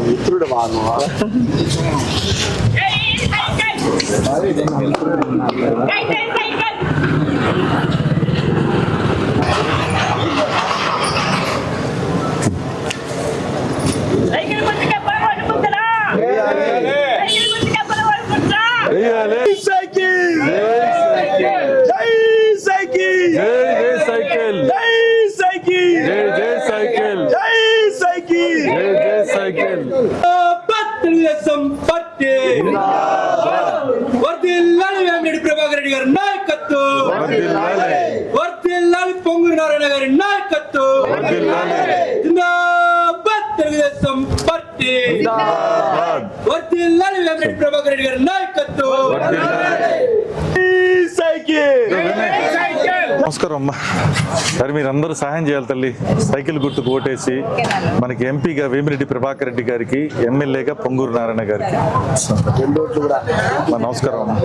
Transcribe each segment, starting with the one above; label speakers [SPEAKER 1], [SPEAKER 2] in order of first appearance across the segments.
[SPEAKER 1] మిత్రుడు వాను.
[SPEAKER 2] సైకిల్ గుర్తుకే పరవాడు ముద్దరా సైకిల్ గుర్తుకే పరవాడు ముద్దరా
[SPEAKER 3] వెయ్యాలి
[SPEAKER 1] సైకిల్ జై సైకిల్
[SPEAKER 3] జై జై సైకిల్
[SPEAKER 1] జై సైకిల్
[SPEAKER 3] జై జై సైకిల్
[SPEAKER 1] జై సైకిల్
[SPEAKER 3] జై జై సైకిల్
[SPEAKER 4] తెలుగుదేశం పార్టీ వర్దిల్లాలి వేమిరెడ్డి ప్రభాకర్ రెడ్డి గారి నాయకత్వం
[SPEAKER 3] వర్ధిల్లాలి.
[SPEAKER 4] వర్దిల్లాలి పొంగురు నారాయణ గారి నాయకత్వం
[SPEAKER 3] వర్ధిల్లాలి.
[SPEAKER 4] జిందాబాద్ తెలుగుదేశం పార్టీ. వర్దిల్లాలి వేమిరెడ్డి ప్రభాకర్ రెడ్డి గారి నాయకత్వం
[SPEAKER 3] వర్ధిల్లాలి.
[SPEAKER 1] సైకిల్
[SPEAKER 3] నమస్కారం అమ్మా. సరే మీరందరూ సహాయం చేయాలి తల్లి. సైకిల్ గుర్తు ఓటేసి మనకి ఎంపీగా వేమిరెడ్డి ప్రభాకర్ రెడ్డి గారికి ఎమ్మెల్యేగా పొంగూరు నారాయణ గారికి.
[SPEAKER 1] కూడా
[SPEAKER 3] నమస్కారం అమ్మా.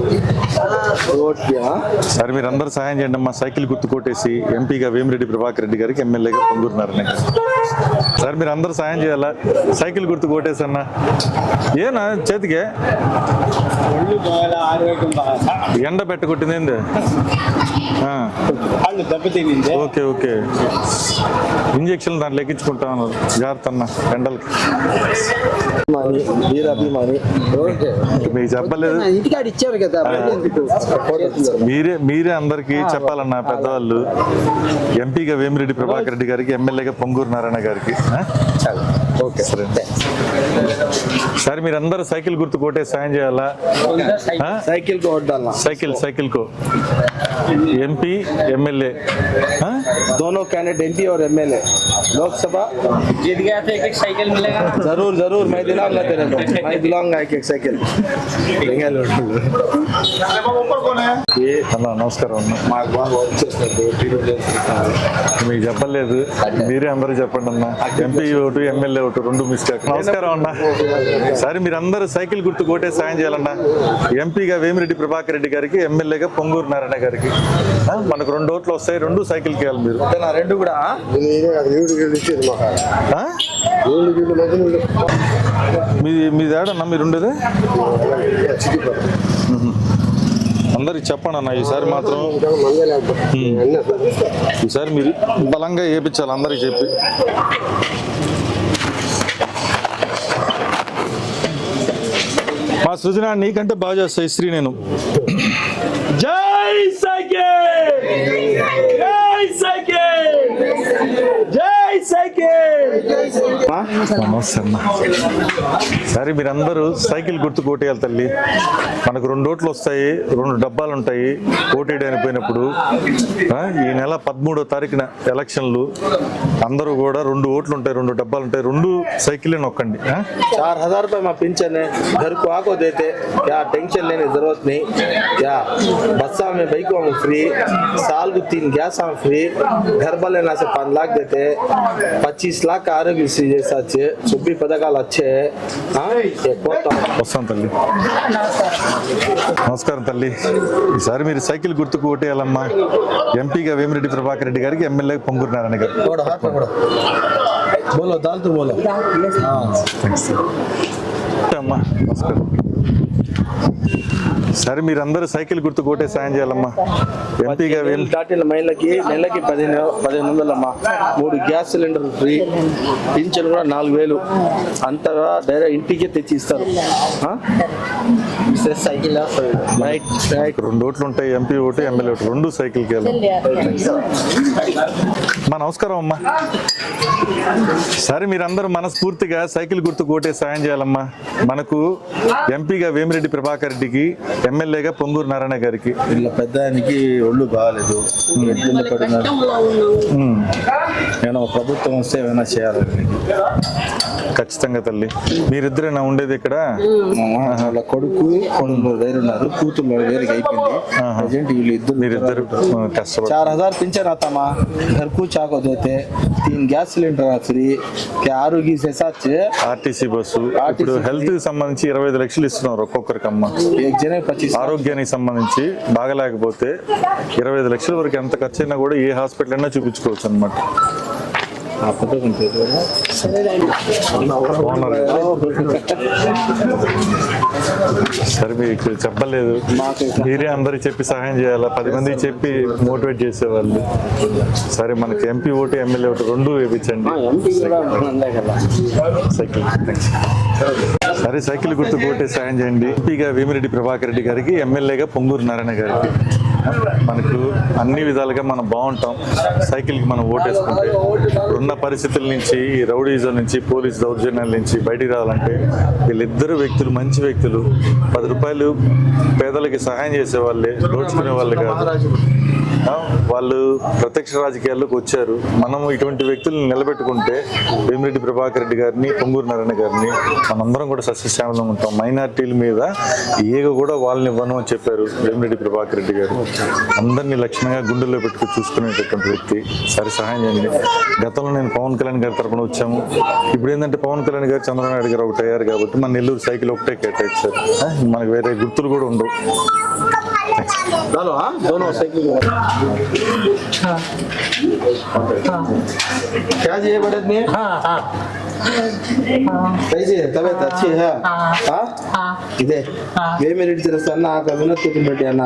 [SPEAKER 3] సరే మీరందరూ సహాయం చేయండి అమ్మా. సైకిల్ గుర్తు కొట్టేసి ఎంపీగా వేమిరెడ్డి ప్రభాకర్ రెడ్డి గారికి ఎమ్మెల్యేగా పొంగూరు నారాయణ గారికి. సార్ మీరు అందరూ సాయం చేయాలా? సైకిల్ గుర్తు కొట్టేసన్నా ఏనా? చేతికే? ఎండ పెట్ట కొట్టింది ఏంది?
[SPEAKER 1] వాళ్ళు దెబ్బతినింది.
[SPEAKER 3] Okay okay. ఇంజక్షన్లు దాంట్లో ఎక్కించుకుంటా ఉన్నారు. జాగ్రత్త అన్న ఎండలకి
[SPEAKER 1] అభిమాని వీరాభిమాని ఓకే.
[SPEAKER 3] మీకు చెప్పలేదు? మీరే మీరే అందరికీ చెప్పాలన్న పెద్దవాళ్ళు. ఎంపీగా వేమిరెడ్డి ప్రభాకర్ రెడ్డి గారికి ఎమ్మెల్యేగా పొంగూరు నారాయణ గారికి?
[SPEAKER 1] ఓకే.
[SPEAKER 3] సరే. సరే మీరందరూ సైకిల్ గుర్తు కొట్టే సాయం చేయాలా? సైకిల్కి
[SPEAKER 1] సైకిల్
[SPEAKER 3] సైకిల్ को एमपी एमएलए हाँ
[SPEAKER 1] दोनों कैंडिडेट एमपी और एमएलए लोकसभा
[SPEAKER 5] जीत गया तो एक एक साइकिल मिलेगा
[SPEAKER 1] जरूर जरूर मैं दिलाऊंगा तेरे को मैं दिलाऊंगा एक एक साइकिल लेंगे लोग ये
[SPEAKER 3] అన్న నమస్కారం అన్న
[SPEAKER 1] మాకు బాగా వర్క్ చేస్తారు టీడీ చేస్తారు
[SPEAKER 3] మీకు చెప్పలేదు మీరే అందరూ చెప్పండి అన్న ఎంపీ ఓటు ఎమ్మెల్యే ఓటు రెండు మిస్ కాక నమస్కారం అన్న సరే మీరందరూ సైకిల్ గుర్తు కొట్టే సాయం చేయాలన్న ఎంపీగా వేమిరెడ్డి ప్రభాకర్ రెడ్డి గారికి ఎమ్మెల్యేగా పొంగూరు నారాయణ గారికి ఆ, మనకు రెండు ఓట్లు వస్తాయి రెండు సైకిల్కి వెళ్ళాలి మీరు.
[SPEAKER 1] నా రెండు కూడా?
[SPEAKER 3] మీ మీది ఏడన్నా మీరు ఉండేది. అందరికి చెప్పండి అన్న ఈసారి మాత్రం. ఈసారి మీరు బలంగా వేయించాలి అందరికి చెప్పి. మా సృజన నీకంటే బాగా చేస్తాయి స్త్రీ నేను
[SPEAKER 1] జై సైకిల్ జై సైకిల్ జై సైకిల్
[SPEAKER 3] నమస్తే అన్న సరే మీరందరూ సైకిల్ గుర్తు కోటేయాలి తల్లి మనకు రెండు ఓట్లు వస్తాయి రెండు డబ్బాలు ఉంటాయి కోటేయడానికి పోయినప్పుడు ఆ, ఈ నెల పదమూడో తారీఖున ఎలక్షన్లు అందరూ కూడా రెండు ఓట్లు ఉంటాయి రెండు డబ్బాలు ఉంటాయి రెండు సైకిల్ నొక్కండి ఆ?
[SPEAKER 1] चार हजार रुपए में पेंशन है घर को आको देते क्या टेंशन लेने की जरूरत नहीं क्या बस्सा में बाइक में फ्री साल को तीन गैस में फ्री घर वाले ना से पाँच लाख देते పచ్చీస్ లాక్ ఆరోగ్యశ్రీ చేసాచ్చు సుబ్బి పథకాలు వచ్చే
[SPEAKER 3] వస్తాను తల్లి. నమస్కారం తల్లి. ఈసారి మీరు సైకిల్ గుర్తుకు ఓటేయాలమ్మా. ఎంపీగా వేమిరెడ్డి ప్రభాకర్ రెడ్డి గారికి ఎమ్మెల్యే పొంగూరు నారాయణ గారు.
[SPEAKER 1] బోలో దాల్తో బోలో.
[SPEAKER 3] అమ్మా నమస్కారం. సరే మీరందరూ సైకిల్ గుర్తు కొట్టే సాయం చేయాలమ్మా. ఎంపీగా వెళ్ళి
[SPEAKER 1] దాటిన మైళ్ళకి నెలకి పదిహేను పదిహేను వందలమ్మా. మూడు గ్యాస్ సిలిండర్ ఫ్రీ పింఛన్ కూడా నాలుగు వేలు. అంతగా డైరెక్ట్ ఇంటికే తెచ్చి ఇస్తారు సైకిల్
[SPEAKER 3] రెండు ఓట్లు ఉంటాయి ఎంపీ ఓటు ఎమ్మెల్యే ఓటు. రెండు సైకిల్కి వెళ్ళాలి మా నమస్కారం అమ్మా. సరే మీరందరూ మనస్ఫూర్తిగా సైకిల్ గుర్తు కోటే సాయం చేయాలమ్మా. మనకు ఎంపీగా వేమిరెడ్డి ప్రభాకర్ రెడ్డికి ఎమ్మెల్యేగా పొంగూరు నారాయణ గారికి.
[SPEAKER 1] వీళ్ళ పెద్ద ఆయనకి ఒళ్ళు బాగాలేదు.
[SPEAKER 3] ఇబ్బంది
[SPEAKER 1] నేను ప్రభుత్వం వస్తే ఏమైనా చేయాలి
[SPEAKER 3] ఖచ్చితంగా తల్లి. మీరిద్దరేనా ఉండేది ఇక్కడ.
[SPEAKER 1] కొడుకు కొడుకు వేరు ఉన్నారు కూతురు వేరుగా అయిపోయింది. వీళ్ళు ఇద్దరు
[SPEAKER 3] మీరిద్దరు కష్టపడి
[SPEAKER 1] చార్ హజార్ పింఛన్ అతమా ಕಿರುಚ್ ಆಗೋದೈತೆ ತೀನ್ ಗ್ಯಾಸ್ ಸಿಲಿಂಡರ್ ಹಾಕ್ಸ್ರಿ ಆರೋಗ್ಯ ಸೆಸಾಚ್
[SPEAKER 3] ఆర్టీసీ బస్సు. ఇప్పుడు హెల్త్కి సంబంధించి ఇరవై ఐదు లక్షలు ఇస్తున్నారు ఒక్కొక్కరికి అమ్మ
[SPEAKER 1] ಏಕ್
[SPEAKER 3] ఆరోగ్యానికి సంబంధించి బాగలేకపోతే ఇరవై ఐదు లక్షల వరకు ఎంత ఖర్చు అయినా కూడా ఏ హాస్పిటల్ అయినా చూపించుకోవచ్చు అనమాట సరే మీకు చెప్పలేదు. మీరే అందరికి చెప్పి సహాయం చేయాలా? పది మందికి చెప్పి మోటివేట్ చేసేవాళ్ళు. సరే మనకి ఎంపీ ఓటు ఎమ్మెల్యే ఓటు రెండు వేయించండి సైకిల్. సరే సైకిల్ గుర్తు కోటే సాయం చేయండి. ఎంపీగా వేమిరెడ్డి ప్రభాకర్ రెడ్డి గారికి ఎమ్మెల్యేగా పొంగూరు నారాయణ గారికి. మనకు అన్ని విధాలుగా మనం బాగుంటాం. సైకిల్కి మనం ఓటేసుకుంటే ఉన్న పరిస్థితుల నుంచి ఈ రౌడీజం నుంచి పోలీస్ దౌర్జన్యాల నుంచి బయటికి రావాలంటే వీళ్ళిద్దరు వ్యక్తులు మంచి వ్యక్తులు పది రూపాయలు పేదలకి సహాయం చేసే వాళ్ళే దోచుకునే వాళ్ళు కాదు. వాళ్ళు ప్రత్యక్ష రాజకీయాల్లోకి వచ్చారు. మనము ఇటువంటి వ్యక్తులను నిలబెట్టుకుంటే వేమిరెడ్డి ప్రభాకర్ రెడ్డి గారిని పొంగూరు నారాయణ గారిని మనందరం కూడా సస్యశ్యామలం ఉంటాం. మైనార్టీల మీద ఏగ కూడా వాళ్ళని ఇవ్వను అని చెప్పారు వేమిరెడ్డి ప్రభాకర్ రెడ్డి గారు. అందరినీ లక్షణంగా గుండెల్లో పెట్టుకుని చూసుకునేటటువంటి వ్యక్తి సరే సహాయం చేయండి గతంలో నేను పవన్ కళ్యాణ్ గారి తరపున వచ్చాము ఇప్పుడు ఏంటంటే పవన్ కళ్యాణ్ గారు చంద్రబాబు నాయుడు గారు ఒకటి అయ్యారు కాబట్టి మన నెల్లూరు సైకిల్ ఒకటే కేటాయించారు ఆ, మనకు వేరే గుర్తులు కూడా ఉండవు
[SPEAKER 1] डालो हाँ दोनों साइकिल क्या चाहिए बड़े आदमी कैसी है तबीयत अच्छी है हाँ इधे वे मेरी तरफ से ना का विनोद को तुम बेटे ना हाँ ಇದೇ ಏಮೇಲೆ ಇಡ್ತೀರ ಸಣ್ಣ ಹಾಕೋದನ್ನ
[SPEAKER 3] ತಗೊಂಡ್ಬಿಟ್ಟಿ ಅಣ್ಣ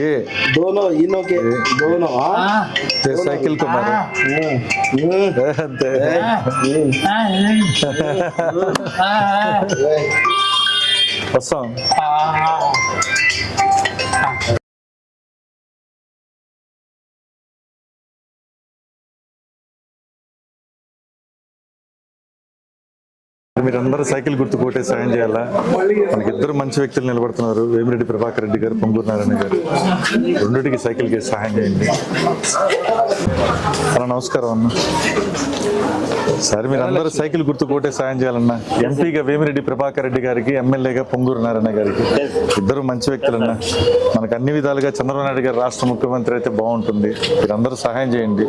[SPEAKER 3] ಏ ದೋನೋ
[SPEAKER 1] ಇನ್ನೋಕೆ ದೋನೋ
[SPEAKER 3] ಸೈಕಲ್
[SPEAKER 1] ಕುಮಾರ್
[SPEAKER 3] ಹೊಸ మీరందరూ సైకిల్ గుర్తు కొట్టే సాయం చేయాలా? మనకి ఇద్దరు మంచి వ్యక్తులు నిలబడుతున్నారు. వేమిరెడ్డి ప్రభాకర్ రెడ్డి గారు పొంగూరు నారాయణ గారు. రెండింటికి సైకిల్కి సహాయం చేయండి. అన్న నమస్కారం అన్న. సరే మీరు అందరూ సైకిల్ గుర్తు కోటే సాయం చేయాలన్నా. ఎంపీగా వేమిరెడ్డి ప్రభాకర్ రెడ్డి గారికి ఎమ్మెల్యేగా పొంగూరు నారాయణ గారికి. ఇద్దరు మంచి వ్యక్తులన్నా. మనకు అన్ని విధాలుగా చంద్రబాబు నాయుడు గారు రాష్ట్ర ముఖ్యమంత్రి అయితే బాగుంటుంది. మీరందరూ సహాయం చేయండి.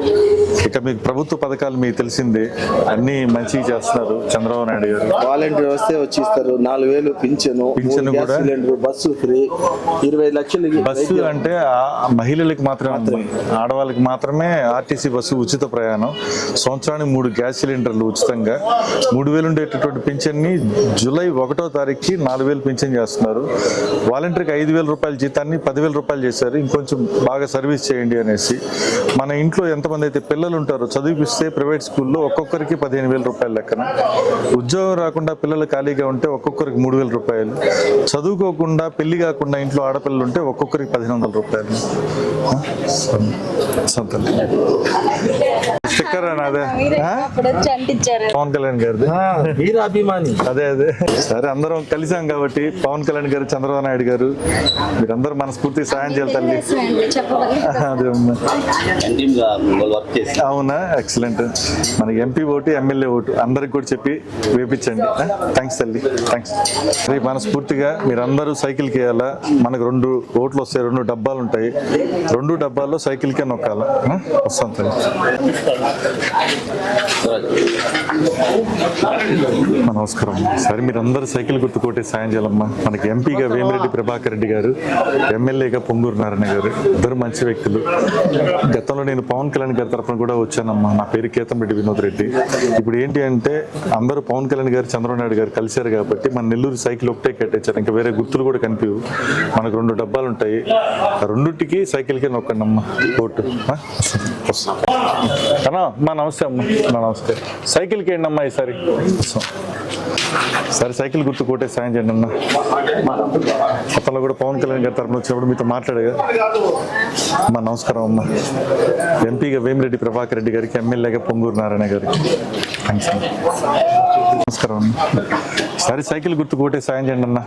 [SPEAKER 3] ఇక మీకు ప్రభుత్వ పథకాలు మీకు తెలిసిందే. అన్నీ మంచిగా చేస్తున్నారు చంద్రబాబు నాయుడు గారు.
[SPEAKER 1] వాలంటీర్ వస్తే వచ్చి ఇస్తారు నాలుగు వేలు పింఛను గ్యాస్? సిలిండర్ బస్సు ఫ్రీ ఇరవై లక్షలకి
[SPEAKER 3] బస్సు. అంటే మహిళలకు మాత్రమే. ఆడవాళ్ళకి మాత్రమే ఆర్టీసీ బస్సు ఉచిత ప్రయాణం. సంవత్సరానికి మూడు గ్యాస్ సిలిండర్లు ఉచితంగా. మూడు వేలు ఉండేటటువంటి పింఛన్ని జూలై ఒకటో తారీఖుకి నాలుగు వేలు పింఛన్ చేస్తున్నారు. వాలంటీర్కి ఐదు వేల రూపాయల జీతాన్ని పదివేల రూపాయలు చేశారు. ఇంకొంచెం బాగా సర్వీస్ చేయండి అనేసి. మన ఇంట్లో ఎంతమంది అయితే పిల్లలు ఉంటారో చదివిపిస్తే ప్రైవేట్ స్కూల్లో ఒక్కొక్కరికి పదిహేను వేల రూపాయల లెక్కన. ఉద్యోగం రాకుండా పిల్లలు ఖాళీగా ఉంటే ఒక్కొక్కరికి మూడు వేల రూపాయలు. చదువుకోకుండా పెళ్ళి కాకుండా ఇంట్లో ఆడపిల్లలు ఉంటే ఒక్కొక్కరికి పదిహేను వందల రూపాయలు.
[SPEAKER 6] సంతలే
[SPEAKER 3] పవన్ కళ్యాణ్ గారిది.
[SPEAKER 1] వీర అభిమాని.
[SPEAKER 3] అదే అదే. సరే అందరం కలిసాం కాబట్టి పవన్ కళ్యాణ్ గారు చంద్రబాబు నాయుడు గారు మీరందరూ మనస్ఫూర్తిగా సాయం చేయాలి తల్లి. అదే అవునా? ఎక్సలెంట్ మనకి ఎంపీ ఓటు ఎమ్మెల్యే ఓటు అందరికి కూడా చెప్పి వేపించండి. థ్యాంక్స్ తల్లి. థ్యాంక్స్ రేపు మనస్ఫూర్తిగా మీరందరూ సైకిల్కి వేయాలా మనకు రెండు ఓట్లు వస్తాయి రెండు డబ్బాలు ఉంటాయి. రెండు డబ్బాల్లో సైకిల్కే నొక్కాలా? వస్తాం తల్లి. నమస్కారం. సరే మీరందరూ సైకిల్ గుర్తు సాయం చేయాలమ్మా. మనకి ఎంపీగా వేమిరెడ్డి ప్రభాకర్ రెడ్డి గారు ఎమ్మెల్యేగా పొంగూరు నారాయణ గారు ఇద్దరు మంచి వ్యక్తులు. గతంలో నేను పవన్ కళ్యాణ్ గారి తరఫున కూడా వచ్చానమ్మా. నా పేరు కేతంరెడ్డి వినోద్ రెడ్డి. ఇప్పుడు ఏంటి అంటే అందరూ పవన్ కళ్యాణ్ గారు చంద్రబాబు నాయుడు గారు కలిశారు కాబట్టి మన నెల్లూరు సైకిల్ ఒకటే కట్టేశారు. ఇంకా వేరే గుర్తులు కూడా కనిపించవు మనకు రెండు డబ్బాలు ఉంటాయి. ఆ సైకిల్కే నొక్కండి అమ్మా ఓటు కన్నా మా అమ్మా నమస్తే అమ్మా. మా నమస్తే. సైకిల్కి ఏంటి అమ్మా ఈసారి? సరే సైకిల్ గుర్తు కోటే సాయం చేయండి అన్న అతను కూడా పవన్ కళ్యాణ్ గారి తరఫున వచ్చినప్పుడు మీతో మాట్లాడగా. అమ్మా నమస్కారం అమ్మా. ఎంపీగా వేమిరెడ్డి ప్రభాకర్ రెడ్డి గారికి ఎమ్మెల్యేగా పొంగూరు నారాయణ గారికి. థ్యాంక్స్ అమ్మా. నమస్కారం అమ్మా. సరే సైకిల్ గుర్తు కొట్టే సాయం చేయండి అన్న.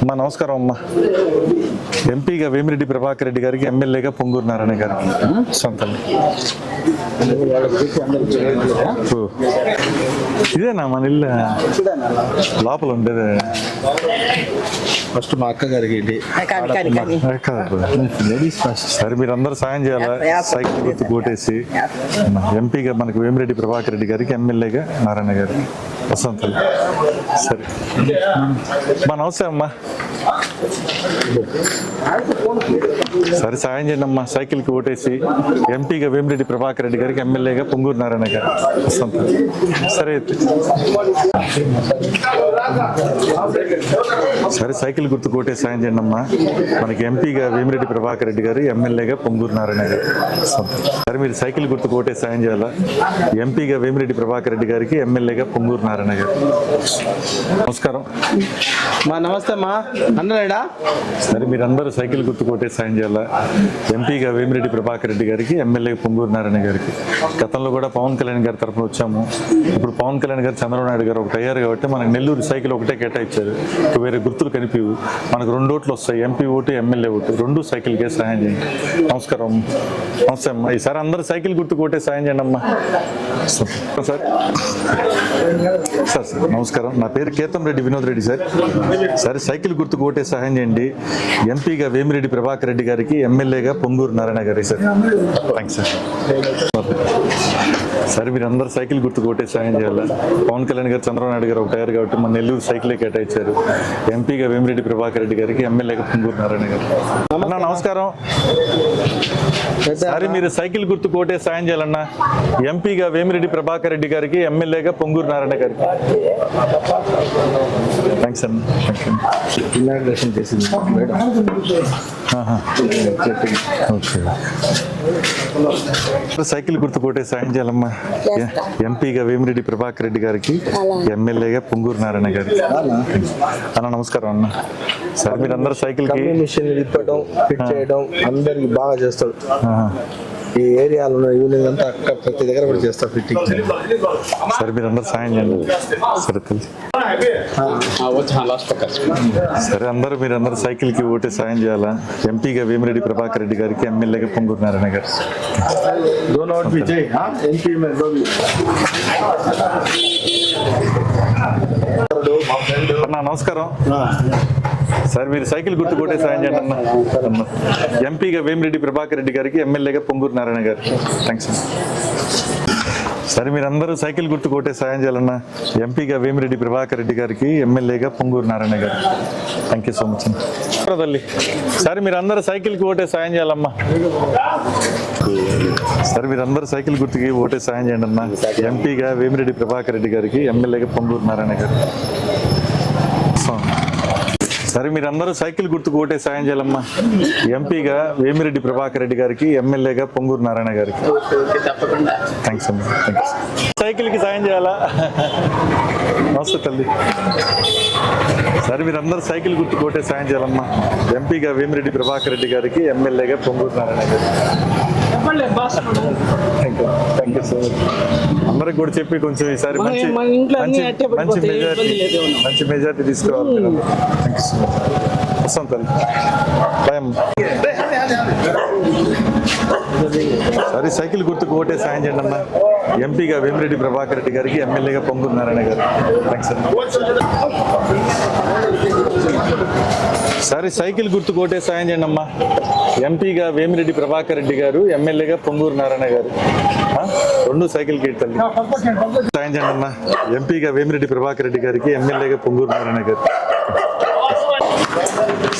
[SPEAKER 3] అమ్మా నమస్కారం అమ్మా. ఎంపీగా వేమిరెడ్డి ప్రభాకర్ రెడ్డి గారికి ఎమ్మెల్యేగా పొంగూరు నారాయణ గారికి సొంతంగా ఓ. ఇదేనా మన ఇల్లు? లోపల ఉండేది.
[SPEAKER 1] ఫస్ట్ మా అక్క గారికి
[SPEAKER 3] సరే మీరు అందరూ సాయం చేయాలా? సైకిల్ గుర్తు కోటేసి ఎంపీగా మనకు వేమిరెడ్డి ప్రభాకర్ రెడ్డి గారికి ఎమ్మెల్యేగా నారాయణ గారికి వసంతలు సరే. మన నమస్తే అమ్మా. సరే సాయం చేయండి అమ్మా సైకిల్కి ఓటేసి ఎంపీగా వేమిరెడ్డి ప్రభాకర్ రెడ్డి గారికి ఎమ్మెల్యేగా పొంగూరు నారాయణ గారు. వస్తాం. సరే సరే సైకిల్ గుర్తు కోటే సాయం చేయండి అమ్మా మనకి ఎంపీగా వేమిరెడ్డి ప్రభాకర్ రెడ్డి గారు ఎమ్మెల్యేగా పొంగూరు నారాయణ గారు. సరే మీరు సైకిల్ గుర్తు కోటే సాయం చేయాలా? ఎంపీగా వేమిరెడ్డి ప్రభాకర్ రెడ్డి గారికి ఎమ్మెల్యేగా పొంగూరు నారాయణ గారు. నమస్కారం.
[SPEAKER 1] మా నమస్తే మా అన్నలేడా
[SPEAKER 3] సరే మీరందరూ సైకిల్ గుర్తుకోటే సాయం చేయాలా? ఎంపీగా వేమిరెడ్డి ప్రభాకర్ రెడ్డి గారికి ఎమ్మెల్యే పొంగూరు నారాయణ గారికి. గతంలో కూడా పవన్ కళ్యాణ్ గారి తరఫున వచ్చాము. ఇప్పుడు పవన్ కళ్యాణ్ గారు చంద్రబాబు నాయుడు గారు ఒకటి అయ్యారు కాబట్టి మనకు నెల్లూరు సైకిల్ ఒకటే కేటాయించారు. వేరే గుర్తులు కనిపించవు మనకు రెండు ఓట్లు వస్తాయి. MP vote MLA vote. రెండు సైకిల్కే సాయం చేయండి. నమస్కారం నమస్తే అమ్మా. ఈసారి అందరూ సైకిల్ గుర్తుకోటే సాయం చేయండి అమ్మా. Sir sir. Sir sir. నమస్కారం. నా పేరు కేతం రెడ్డి వినోద్ రెడ్డి సార్. సరే సైకిల్ గుర్తు కోటే సహాయం చేయండి. ఎంపీగా వేమిరెడ్డి ప్రభాకర్ రెడ్డి గారికి ఎమ్మెల్యేగా పొంగూరు నారాయణ గారి సార్. థ్యాంక్స్ సార్ సరే మీరు అందరు సైకిల్ గుర్తు కోటే సహాయం చేయాలి? పవన్ కళ్యాణ్ గారు చంద్రబాబు నాయుడు గారు ఒకటారు కాబట్టి మన నెల్లూరు సైకిలే కేటాయించారు? ఎంపీగా వేమిరెడ్డి ప్రభాకర్ రెడ్డి గారికి ఎమ్మెల్యేగా పొంగూరు నారాయణ గారు. అన్నా నమస్కారం. సరే మీరు సైకిల్ గుర్తు కోటే సాయం చేయాలన్నా. ఎంపీగా వేమిరెడ్డి ప్రభాకర్ రెడ్డి గారికి ఎమ్మెల్యేగా పొంగూరు నారాయణ గారికి. థ్యాంక్స్ అన్న.
[SPEAKER 1] ఇనాగ్రేషన్ చేసింది.
[SPEAKER 3] ఓకే సైకిల్ గుర్తు కోటే సాయం చేయాలమ్మా. ఎంపీగా వేమిరెడ్డి ప్రభాకర్ రెడ్డి గారికి. ఎమ్మెల్యేగా పొంగూరు నారాయణ గారికి. అన్న. నమస్కారం అన్న. సార్ మీరు అందరు సైకిల్కి
[SPEAKER 1] మిషన్ తిప్పడం ఫిట్ చేయడం అందరికి బాగా చేస్తాడు.
[SPEAKER 3] ఆహా.
[SPEAKER 1] ఈ ఏరియాలో ఈవినింగ్ అంతా అక్కడ ప్రతి దగ్గర కూడా చేస్తారు ఫిట్టింగ్
[SPEAKER 3] సరే మీరు అందరు సాయం చేయండి. సరే సరే అందరూ మీరు అందరు సైకిల్కి ఓటే సాయం చేయాలా? ఎంపీగా వేమిరెడ్డి ప్రభాకర్ రెడ్డి గారికి ఎమ్మెల్యేగా పొంగూరు నారాయణ గారు. నమస్కారం. సార్ మీరు సైకిల్ గుర్తు కొట్టే సాయం చేయండి అన్న. ఎంపీగా వేమిరెడ్డి ప్రభాకర్ రెడ్డి గారికి ఎమ్మెల్యేగా పొంగూరు నారాయణ గారు. థ్యాంక్స్ సరే మీరందరూ సైకిల్ గుర్తు కొట్టే సాయం చేయాలన్నా ఎంపీగా వేమిరెడ్డి ప్రభాకర్ రెడ్డి గారికి ఎమ్మెల్యేగా పొంగూరు నారాయణ గారు. థ్యాంక్ యూ సో మచ్ అన్న. తల్లి? సరే మీరందరూ సైకిల్కి ఓటే సాయం చేయాలమ్మా. సరే మీరందరూ సైకిల్ గుర్తుకి ఓటే సాయం చేయండి అన్న. ఎంపీగా వేమిరెడ్డి ప్రభాకర్ రెడ్డి గారికి ఎమ్మెల్యేగా పొంగూరు నారాయణ గారు. సరే మీరందరూ సైకిల్ గుర్తుకు ఓటే సాయం చేయాలమ్మా. ఎంపీగా వేమిరెడ్డి ప్రభాకర్ రెడ్డి గారికి ఎమ్మెల్యేగా పొంగూరు నారాయణ గారికి. థ్యాంక్స్ అమ్మా థ్యాంక్స్. సైకిల్కి సాయం చేయాలా? నమస్తే తల్లి. సరే మీరందరూ సైకిల్ గుర్తుకు ఓటే సాయం చేయాలమ్మా. ఎంపీగా వేమిరెడ్డి ప్రభాకర్ రెడ్డి గారికి ఎమ్మెల్యేగా పొంగూరు నారాయణ గారికి. థ్యాంక్ యూ సో మచ్ అందరికి కూడా చెప్పి కొంచెం ఈసారి మంచి మంచి మెజారిటీ. మంచి మెజారిటీ తీసుకురావాలి. థ్యాంక్ యూ సో మచ్ వస్తాం తల్లి సరే సైకిల్ గుర్తుకు ఓటే సాయం చేయండి అన్న ఎంపీగా వేమిరెడ్డి ప్రభాకర్ రెడ్డి గారికి ఎమ్మెల్యేగా పొంగూరు నారాయణ గారు. థ్యాంక్స్ సరే సైకిల్ గుర్తుకు ఓటే సాయం చేయండి అమ్మా. ఎంపీగా వేమిరెడ్డి ప్రభాకర్ రెడ్డి గారు ఎమ్మెల్యేగా పొంగూరు నారాయణ గారు. రెండు సైకిల్కి తల్లి. సాయం చేయండి అమ్మా. ఎంపీగా వేమిరెడ్డి ప్రభాకర్ రెడ్డి గారికి ఎమ్మెల్యేగా పొంగూరు నారాయణ గారు.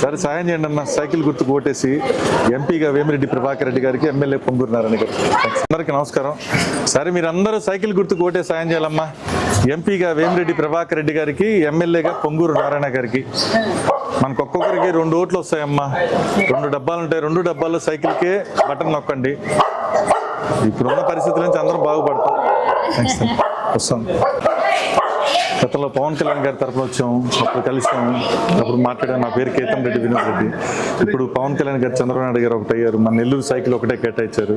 [SPEAKER 3] సరే సాయం చేయండి అన్న. సైకిల్ గుర్తు ఓటేసి ఎంపీగా వేమిరెడ్డి ప్రభాకర్ రెడ్డి గారికి ఎమ్మెల్యే పొంగూరు నారాయణ గారు అందరికీ నమస్కారం. సరే మీరందరూ సైకిల్ గుర్తుకు ఓటే సాయం చేయాలమ్మా. ఎంపీగా వేమిరెడ్డి ప్రభాకర్ రెడ్డి గారికి ఎమ్మెల్యేగా పొంగూరు నారాయణ గారికి. మనకు ఒక్కొక్కరికి రెండు ఓట్లు వస్తాయమ్మా. రెండు డబ్బాలు ఉంటాయి. రెండు డబ్బాల్లో సైకిల్కే బటన్ నొక్కండి. ఇప్పుడున్న పరిస్థితుల నుంచి అందరం బాగుపడతాం. వస్తాం. గతంలో పవన్ కళ్యాణ్ గారి తరఫున వచ్చాం అప్పుడు కలిసాం. అప్పుడు మాట్లాడాం నా పేరు కేతం రెడ్డి వినోద్ రెడ్డి. ఇప్పుడు పవన్ కళ్యాణ్ గారు చంద్రబాబు నాయుడు గారు ఒకటి అయ్యారు మన నెల్లూరు సైకిల్ ఒకటే కేటాయించారు.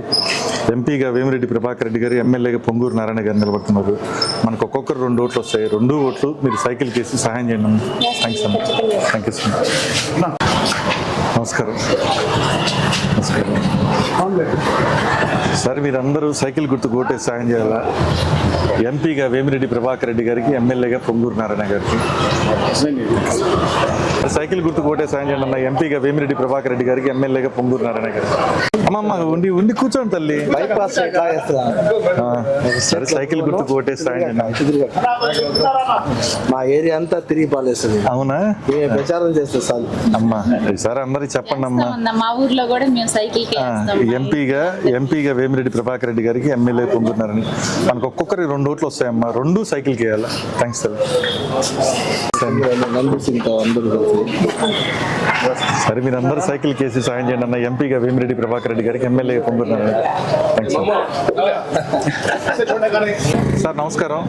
[SPEAKER 3] ఎంపీగా వేమిరెడ్డి ప్రభాకర్ రెడ్డి గారు ఎమ్మెల్యేగా పొంగూరు నారాయణ గారు నిలబడుతున్నారు. మనకు ఒక్కొక్కరు రెండు ఓట్లు వస్తాయి. రెండు ఓట్లు మీరు సైకిల్ కేసి సహాయం చేయండి థ్యాంక్స్ అమ్మ థ్యాంక్ యూ సో మచ్ నమస్కారం. సార్ మీరందరూ సైకిల్ గుర్తు కోటే సాయం చేయాలా? ఎంపీగా వేమిరెడ్డి ప్రభాకర్ రెడ్డి గారికి ఎమ్మెల్యేగా పొంగూరు నారాయణ గారికి. సైకిల్ గుర్తు కోటే సాయం చేయండి అన్న ఎంపీగా వేమిరెడ్డి ప్రభాకర్ రెడ్డి గారికి ఎమ్మెల్యేగా పొంగూరు నారాయణ గారికి. అమ్మమ్మ ఉండి ఉండి కూర్చోండి తల్లి. సరే సైకిల్ గుర్తు కోటే సాయం చేయండి.
[SPEAKER 1] మా ఏరియా అంతా తిరిగి పాలేస్తుంది.
[SPEAKER 3] అవునా?
[SPEAKER 1] ప్రచారం చేస్తే చాలు
[SPEAKER 3] అమ్మా ఈసారి అందరికి చెప్పండి అమ్మా.
[SPEAKER 6] మా ఊర్లో కూడా మేము.
[SPEAKER 3] ఎంపీగా ఎంపీగా వేమిరెడ్డి ప్రభాకర్ రెడ్డి గారికి ఎమ్మెల్యే పొందుతున్నారని. మనకు ఒక్కొక్కరికి రెండు ఓట్లు వస్తాయమ్మా. రెండు సైకిల్కి వేయాలి థ్యాంక్స్ సార్
[SPEAKER 1] అందరూ
[SPEAKER 3] సరే మీరు అందరూ సైకిల్ కేసి సాయం చేయండి అన్న ఎంపీగా వేమిరెడ్డి ప్రభాకర్ రెడ్డి గారికి ఎమ్మెల్యే పొందుతున్నాను థ్యాంక్స్ సార్ సార్ నమస్కారం.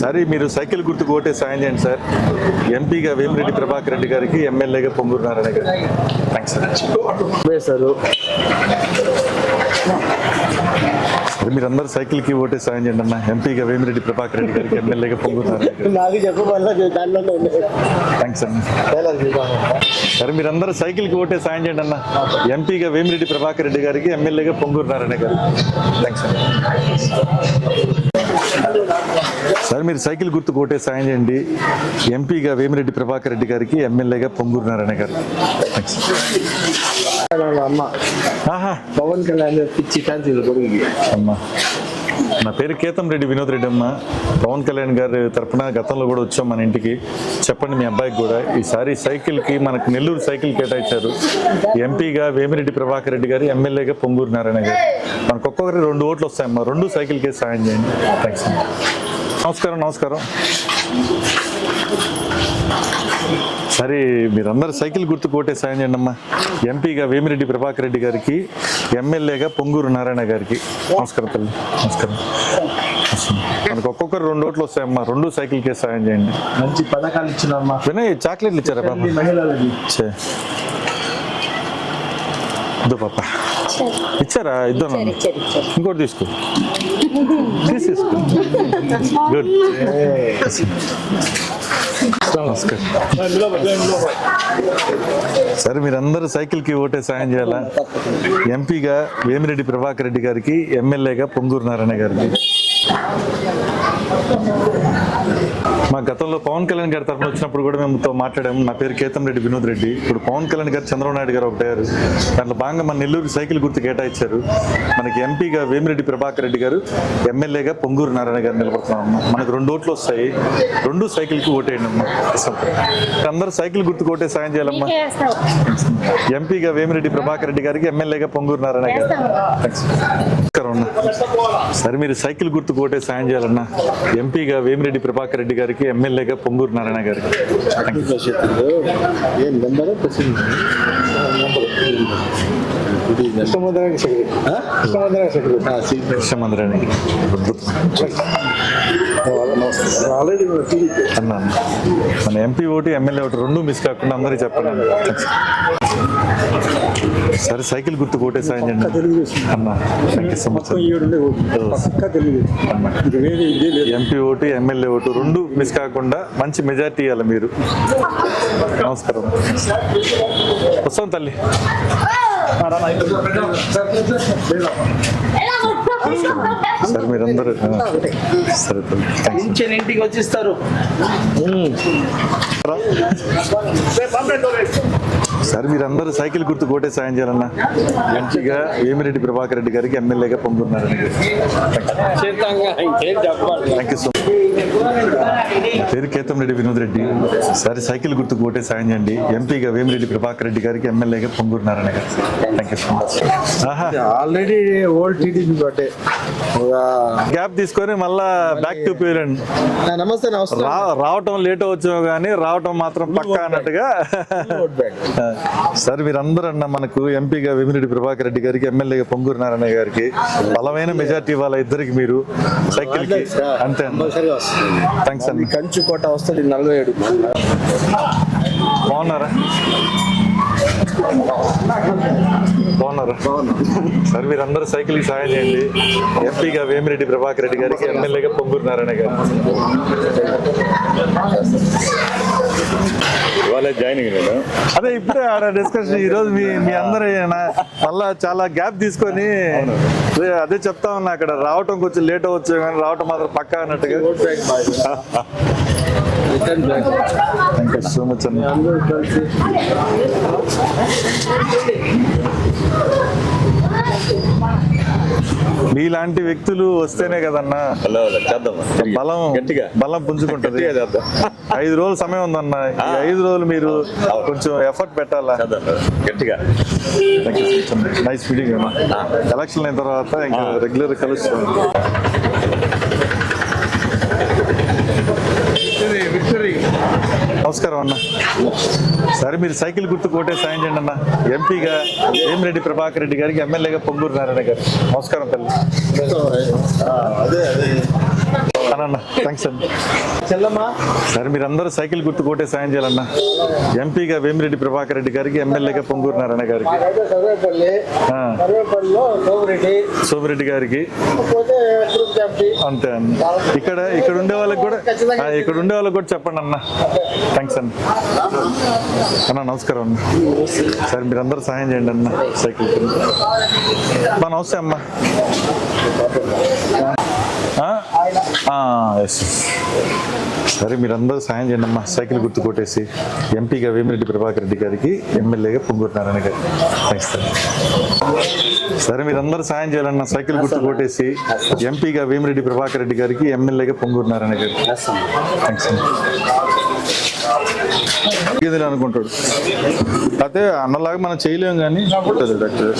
[SPEAKER 3] సరే మీరు సైకిల్ గుర్తుకు ఓటే సాయం చేయండి సార్. ఎంపీగా వేమిరెడ్డి ప్రభాకర్ రెడ్డి గారికి ఎమ్మెల్యేగా పొంగుతున్నారని గారు థ్యాంక్స్ సార్.
[SPEAKER 1] వేశారు
[SPEAKER 3] మీరు అందరూ సైకిల్కి ఓటే సాయం చేయండి అన్న. ఎంపీగా వేమిరెడ్డి ప్రభాకర్ రెడ్డి గారికి ఎమ్మెల్యేగా పొంగుతున్నారు
[SPEAKER 1] నాకు
[SPEAKER 3] థ్యాంక్స్ అన్న. సరే మీరందరూ సైకిల్కి ఓటే సాయం చేయండి అన్న. ఎంపీగా వేమిరెడ్డి ప్రభాకర్ రెడ్డి గారికి ఎమ్మెల్యేగా పొంగూరు నారాయణ గారు థ్యాంక్స్ సార్ మీరు సైకిల్ గుర్తు కోటే సాయం చేయండి. ఎంపీగా వేమిరెడ్డి ప్రభాకర్ రెడ్డి గారికి ఎమ్మెల్యేగా పొంగూరు నారాయణ గారు థ్యాంక్స్
[SPEAKER 1] అమ్మ. పవన్ కళ్యాణ్ పిచ్చి ఫ్యాన్స్
[SPEAKER 3] అమ్మా. నా పేరు కేతం రెడ్డి వినోద్ రెడ్డి అమ్మ. పవన్ కళ్యాణ్ గారి తరపున గతంలో కూడా వచ్చాం మన ఇంటికి. చెప్పండి మీ అబ్బాయికి కూడా. ఈసారి సైకిల్కి మనకు నెల్లూరు సైకిల్ కేటాయించారు. ఎంపీగా వేమిరెడ్డి ప్రభాకర్ రెడ్డి గారు ఎమ్మెల్యేగా పొంగూరు నారాయణ గారు. మనకు ఒక్కొక్కరికి రెండు ఓట్లు వస్తాయమ్మా. రెండు సైకిల్కే సాయం చేయండి. థ్యాంక్స్ అమ్మా. నమస్కారం నమస్కారం. సరే మీరందరూ సైకిల్ గుర్తు కోటే సాయం చేయండి అమ్మా ఎంపీగా వేమిరెడ్డి ప్రభాకర్ రెడ్డి గారికి ఎమ్మెల్యేగా పొంగూరు నారాయణ గారికి. నమస్కారం తల్లి నమస్కారం. మనకు ఒక్కొక్కరు రెండు ఓట్లు వస్తాయమ్మా. రెండు సైకిల్కే సాయం చేయండి.
[SPEAKER 1] మంచి పథకాలు ఇచ్చినమ్మా
[SPEAKER 3] వినయ్ చాక్లెట్లు ఇచ్చారా పాప
[SPEAKER 1] మహిళలకి
[SPEAKER 3] చే ఇద్దు పాప. ఇచ్చారా. ఇద్దాం
[SPEAKER 6] సరే, సరే, సరే.
[SPEAKER 3] ఇంకోటి తీసుకో. తీసేసుకో గుడ్ నమస్కారం. సరే మీరందరూ సైకిల్కి ఓటే సాయం చేయాలా? ఎంపీగా వేమిరెడ్డి ప్రభాకర్ రెడ్డి గారికి ఎమ్మెల్యేగా పొంగూరు నారాయణ గారికి. మా గతంలో పవన్ కళ్యాణ్ గారి తరఫున వచ్చినప్పుడు కూడా మేము తో మాట్లాడాము. నా పేరు కేతం రెడ్డి వినోద్ రెడ్డి. ఇప్పుడు పవన్ కళ్యాణ్ గారు చంద్రబాబు నాయుడు గారు ఒకటారు దాంట్లో భాగంగా మన నెల్లూరు సైకిల్ గుర్తు కేటాయించారు. మనకి ఎంపీగా వేమిరెడ్డి ప్రభాకర్ రెడ్డి గారు ఎమ్మెల్యేగా పొంగూరు నారాయణ గారు నిలబడుతున్నాం మనకు రెండు ఓట్లు వస్తాయి. రెండు సైకిల్కి ఓటేయండి అమ్మా. అందరూ సైకిల్ గుర్తుకు ఓటే సాయం చేయాలమ్మా. ఎంపీగా వేమిరెడ్డి ప్రభాకర్ రెడ్డి గారికి ఎమ్మెల్యేగా పొంగూరు నారాయణ గారు. థాంక్స్. నమస్కారం అన్న సరే మీరు సైకిల్ గుర్తు కోటే సాయం చేయాలన్నా ఎంపీగా వేమిరెడ్డి ప్రభాకర్ రెడ్డి గారికి ఎమ్మెల్యేగా పొంగూరు నారాయణ గారికి థాంక్ యూ.
[SPEAKER 1] ఏం నెంబర్ ప్రెసిడెంట్ కృష్ణముద్రానికి సెక్రటరీ కృష్ణముద్రానికి సెక్రటరీ
[SPEAKER 3] కృష్ణమందిరాని అద్భుతం.
[SPEAKER 1] ఆల్రెడీ టీడీపీ
[SPEAKER 3] అన్న అన్న. మన ఎంపీ ఓటు ఎమ్మెల్యే ఓటు రెండు మిస్ కాకుండా అందరికీ చెప్పండి. సరే సైకిల్ గుర్తు కోటే సాయం చేయండి అన్న thank you so much MP vote MLA vote రెండు మిస్ కాకుండా మంచి మెజార్టీ ఇవ్వాలి మీరు. నమస్కారం. వస్తాం తల్లి. సరే మీరందరూ సరే తల్లి.
[SPEAKER 1] ఇంటికి వచ్చిస్తారు.
[SPEAKER 3] సరే మీరందరూ సైకిల్ గుర్తు కోటే సాయం చేయాలన్నా మంచిగా వేమిరెడ్డి ప్రభాకర్ రెడ్డి గారికి ఎమ్మెల్యేగా పొందుతున్నారని థ్యాంక్ యూ సో మచ్ పేరు కేతం రెడ్డి వినోద్ రెడ్డి సరే సైకిల్ గుర్తు కోటే సాయం చేయండి. ఎంపీగా వేమిరెడ్డి ప్రభాకర్ రెడ్డి గారికి ఎమ్మెల్యేగా పొంగుతున్నారని గారు. Thank you so much
[SPEAKER 1] already old TDP బట్టే
[SPEAKER 3] గ్యాప్ తీసుకొని మళ్ళా బ్యాక్ టు పేరెంట్
[SPEAKER 1] నమస్తే
[SPEAKER 3] రావటం లేట్ వచ్చాము కానీ రావటం మాత్రం పక్కా అన్నట్టుగా. సార్ మీరందరూ అన్న మనకు ఎంపీగా వేమిరెడ్డి ప్రభాకర్ రెడ్డి గారికి ఎమ్మెల్యేగా పొంగూరు నారాయణ గారికి బలమైన మెజార్టీ వాళ్ళ ఇద్దరికి మీరు? సైకిల్కి అంతే. అన్న థ్యాంక్స్ అండి
[SPEAKER 1] కంచు కోట వస్తుంది నలభై ఏడు.
[SPEAKER 3] బాగున్నారా? బాగున్నారా? సార్ మీరందరూ సైకిల్కి సాయం చేయండి. ఎంపీగా వేమిరెడ్డి ప్రభాకర్ రెడ్డి గారికి ఎమ్మెల్యేగా పొంగూరు నారాయణ గారు.
[SPEAKER 7] ఇవాళ జాయినింగ్ నేను
[SPEAKER 3] అదే ఇప్పుడే ఆడ డిస్కషన్ ఈ రోజు మీ మీ అందరూ నా- మళ్ళా చాలా గ్యాప్ తీసుకొని అదే- అదే చెప్తా ఉన్నా అక్కడ రావటం కొంచెం లేట్ అవ్వచ్చు కానీ రావటం మాత్రం పక్కా అన్నట్టుగా. థ్యాంక్ యూ సో మచ్ అన్న మీలాంటి వ్యక్తులు వస్తేనే కదన్నా. బలం
[SPEAKER 7] గట్టిగా.
[SPEAKER 3] బలం పుంజుకుంటది. ఐదు రోజులు సమయం ఉందన్న. ఈ ఐదు రోజులు మీరు కొంచెం ఎఫర్ట్ పెట్టాలా?
[SPEAKER 7] గట్టిగా.
[SPEAKER 3] నైస్ మీటింగ్ అన్న. ఎలక్షన్ అయిన తర్వాత ఇంకా రెగ్యులర్ కలుస్తాం. నమస్కారం అన్న. సరే మీరు సైకిల్ గుర్తు కోటే సాయం చేయండి అన్న. ఎంపీగా రెడ్డి ప్రభాకర్ రెడ్డి గారికి ఎమ్మెల్యేగా పొంగూరు నారాయణ గారు. నమస్కారం తల్లి. అన్న థ్యాంక్స్ అండి. సరే మీరందరూ సైకిల్ గుర్తు కోటే సాయం చేయాలన్న. ఎంపీగా వేమిరెడ్డి ప్రభాకర్ రెడ్డి గారికి ఎమ్మెల్యేగా పొంగూరు నారాయణ గారికి.
[SPEAKER 1] సోమిరెడ్డి.
[SPEAKER 3] గారికి. అంతే అన్న. ఇక్కడ ఇక్కడ ఉండే వాళ్ళకి కూడా ఇక్కడ ఉండే వాళ్ళకి కూడా చెప్పండి అన్న. థ్యాంక్స్ అన్న. అన్న నమస్కారం అన్న. సరే మీరందరూ సహాయం చేయండి అన్న సైకిల్ కింద. మా నమస్తే అమ్మ. ఆ? ఆ, yes. సరే మీరందరూ సాయం చేయండి అమ్మా సైకిల్ గుర్తు కొట్టేసి ఎంపీగా వేమిరెడ్డి ప్రభాకర్ రెడ్డి గారికి ఎమ్మెల్యేగా పొంగూరు నారాయణ గారు థ్యాంక్స్ సార్ సరే మీరందరూ సాయం చేయాలన్న సైకిల్ గుర్తు కొట్టేసి ఎంపీగా వేమిరెడ్డి ప్రభాకర్ రెడ్డి గారికి ఎమ్మెల్యేగా పొంగూరు నారాయణ గారు థ్యాంక్స్ అండి ఇది అనుకుంటాడు. అయితే అన్నలాగా మనం చేయలేం కానీ ఉంటుంది డాక్టర్.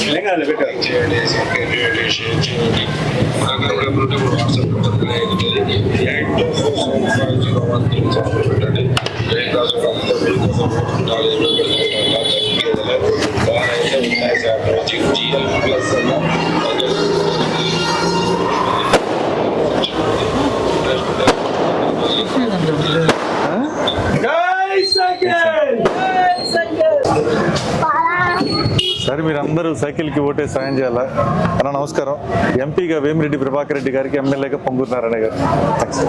[SPEAKER 3] సరే మీరు అందరూ సైకిల్కి ఓటే సాయం చేయాలా అన్న నమస్కారం ఎంపీగా వేమిరెడ్డి ప్రభాకర్ రెడ్డి గారికి ఎమ్మెల్యేగా పొంగూరు నారాయణ గారు థాంక్స్.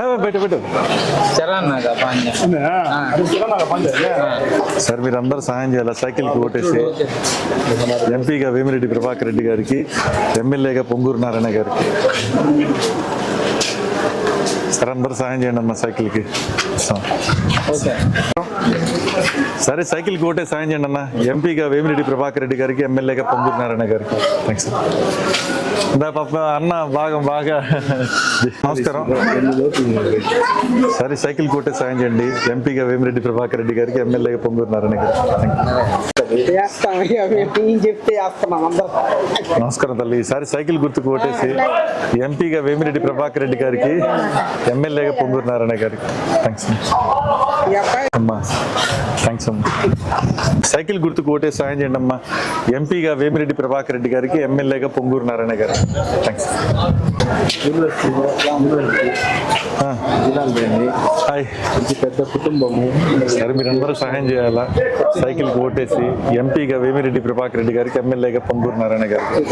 [SPEAKER 3] ఆ, పెట్టు పెట్టు సరే మీరు అందరూ సహాయం చేయాలి సైకిల్కి ఓటేసి ఎంపీగా వేమిరెడ్డి ప్రభాకర్ రెడ్డి గారికి ఎమ్మెల్యేగా పొంగూరు నారాయణ గారికి సరే అందరూ సహాయం చేయండి అమ్మ సైకిల్కి. సరే సైకిల్కి ఓటే సాయం చేయండి అన్న. ఎంపీగా వేమిరెడ్డి ప్రభాకర్ రెడ్డి గారికి ఎమ్మెల్యేగా పొందూరు నారాయణ గారికి. థ్యాంక్స్ దా పాప అన్న బాగా బాగా నమస్కారం. సరే సైకిల్ కోటే సాయం చేయండి. ఎంపీగా వేమిరెడ్డి ప్రభాకర్ రెడ్డి గారికి ఎమ్మెల్యేగా పొందూరు నారాయణ గారు నమస్కారం తల్లి. ఈసారి సైకిల్ గుర్తుకు కొట్టేసి ఎంపీగా వేమిరెడ్డి ప్రభాకర్ రెడ్డి గారికి ఎమ్మెల్యేగా పొందూరు నారాయణ గారికి. థ్యాంక్స్ అమ్మా. థ్యాంక్స్ అమ్మా సైకిల్ గుర్తుకు ఓటేసి సాయం చేయండి అమ్మా ఎంపీగా వేమిరెడ్డి ప్రభాకర్ రెడ్డి గారికి ఎమ్మెల్యేగా పొంగూరు నారాయణ గారు. థ్యాంక్స్ హాయ్
[SPEAKER 1] పెద్ద కుటుంబము.
[SPEAKER 3] సరే మీరందరూ సహాయం చేయాలా? సైకిల్ ఓటేసి ఎంపీగా వేమిరెడ్డి ప్రభాకర్ రెడ్డి గారికి ఎమ్మెల్యేగా పొంగూరు నారాయణ గారికి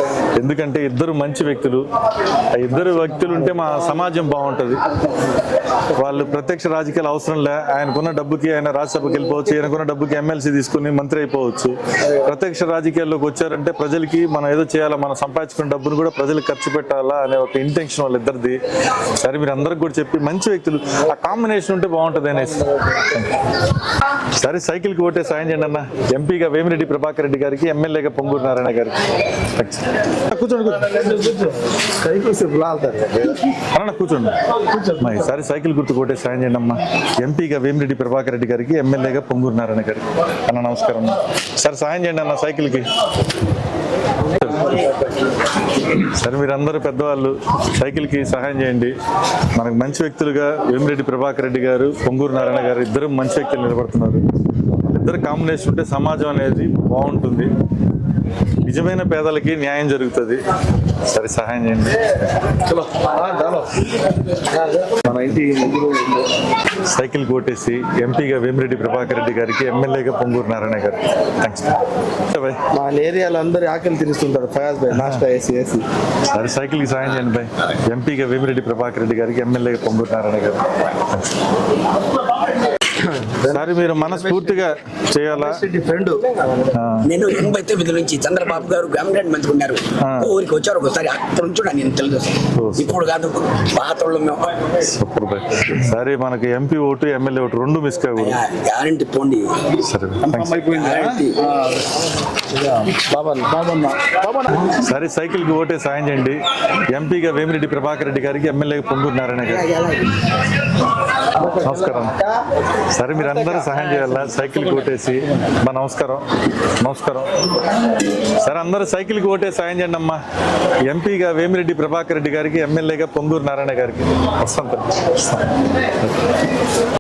[SPEAKER 3] ఎందుకంటే ఇద్దరు మంచి వ్యక్తులు. ఆ ఇద్దరు వ్యక్తులు ఉంటే మా సమాజం బాగుంటుంది. వాళ్ళు ప్రత్యక్ష రాజకీయాలు అవసరం లే. ఆయనకున్న డబ్బుకి ఆయన రాజ్యసభకి వెళ్ళిపోవచ్చు. ఆయనకున్న డబ్బుకి ఎమ్మెల్సీ తీసుకుని మంత్రి అయిపోవచ్చు. ప్రత్యక్ష రాజకీయాల్లోకి వచ్చారంటే ప్రజలకి మనం ఏదో చేయాలా? మనం సంపాదించుకున్న డబ్బును కూడా ప్రజలకు ఖర్చు పెట్టాలా అనే ఒక ఇంటెన్షన్ వాళ్ళిద్దరిది. సరే మీరు అందరికి కూడా చెప్పి మంచి వ్యక్తులు. ఆ కాంబినేషన్ ఉంటే బాగుంటుంది అనేసి. సరే సైకిల్కి ఓటే సాయం చేయండి అన్న. ఎంపీగా వేమిరెడ్డి ప్రభాకర్ రెడ్డి గారికి ఎమ్మెల్యేగా పొంగూరు నారాయణ గారికి. కూర్చోండి
[SPEAKER 1] సైకిల్
[SPEAKER 3] అన్న కూర్చోండి. మా ఈసారి సైకిల్ గుర్తు కొట్టే సాయం చేయండి అమ్మా. ఎంపీగా వేమిరెడ్డి ప్రభాకర్ రెడ్డి గారికి ఎమ్మెల్యేగా పొంగూరు నారాయణ గారికి. అన్న నమస్కారం సరే సాయం చేయండి అన్న సైకిల్కి. సరే మీరందరూ పెద్దవాళ్ళు సైకిల్కి సహాయం చేయండి. మనకు మంచి వ్యక్తులుగా వేమిరెడ్డి ప్రభాకర్ రెడ్డి గారు పొంగూరు నారాయణ గారు ఇద్దరు మంచి వ్యక్తులు నిలబడుతున్నారు. ఇద్దరు కాంబినేషన్ ఉంటే సమాజం అనేది బాగుంటుంది. నిజమైన పేదలకి న్యాయం జరుగుతుంది. సరే సహాయం చేయండి.
[SPEAKER 1] మన ఇంటి
[SPEAKER 3] సైకిల్ కొట్టేసి ఎంపీగా వేమిరెడ్డి ప్రభాకర్ రెడ్డి గారికి ఎమ్మెల్యేగా పొంగూరు నారాయణ గారు. థ్యాంక్స్ బాయ్
[SPEAKER 1] మన ఏరియాలో అందరి ఆకలి తీరుస్తుంటాడు ఫయాజ్ భాయ్ నాస్టా వేసి వేసి
[SPEAKER 3] సరే సైకిల్కి సాయం చేయండి బాయ్ ఎంపీగా వేమిరెడ్డి ప్రభాకర్ రెడ్డి గారికి ఎమ్మెల్యేగా పొంగూరు నారాయణ గారు. సరే మీరు మనస్ఫూర్తిగా చేయాలా?
[SPEAKER 1] ఫ్రెండ్
[SPEAKER 8] నేను ఎనభై తొమ్మిది నుంచి చంద్రబాబు గారు గవర్నమెంట్ మంత్రి ఉన్నారు. ఊరికి వచ్చారు ఒకసారి అక్కడ నుంచి నేను తెలుసు. ఇప్పుడు కాదు పాత్రలో మేము.
[SPEAKER 3] సరే మనకి ఎంపీ ఓటు ఎమ్మెల్యే ఓటు రెండు మిస్ కాకూడదు.
[SPEAKER 8] గ్యారంటీ పోండి.
[SPEAKER 3] సరే సరే సైకిల్కి ఓటే సాయం చేయండి. ఎంపీగా వేమిరెడ్డి ప్రభాకర్ రెడ్డి గారికి నారాయణ గారికి నమస్కారం. సరే మీరు అందరూ సహాయం చేయాలా? సైకిల్కి ఓటేసి మా నమస్కారం. నమస్కారం. సరే అందరూ సైకిల్కి ఓటే సాయం చేయండి అమ్మా. ఎంపీగా వేమిరెడ్డి ప్రభాకర్ రెడ్డి గారికి ఎమ్మెల్యేగా పొంగూరు నారాయణ గారికి. వస్తాం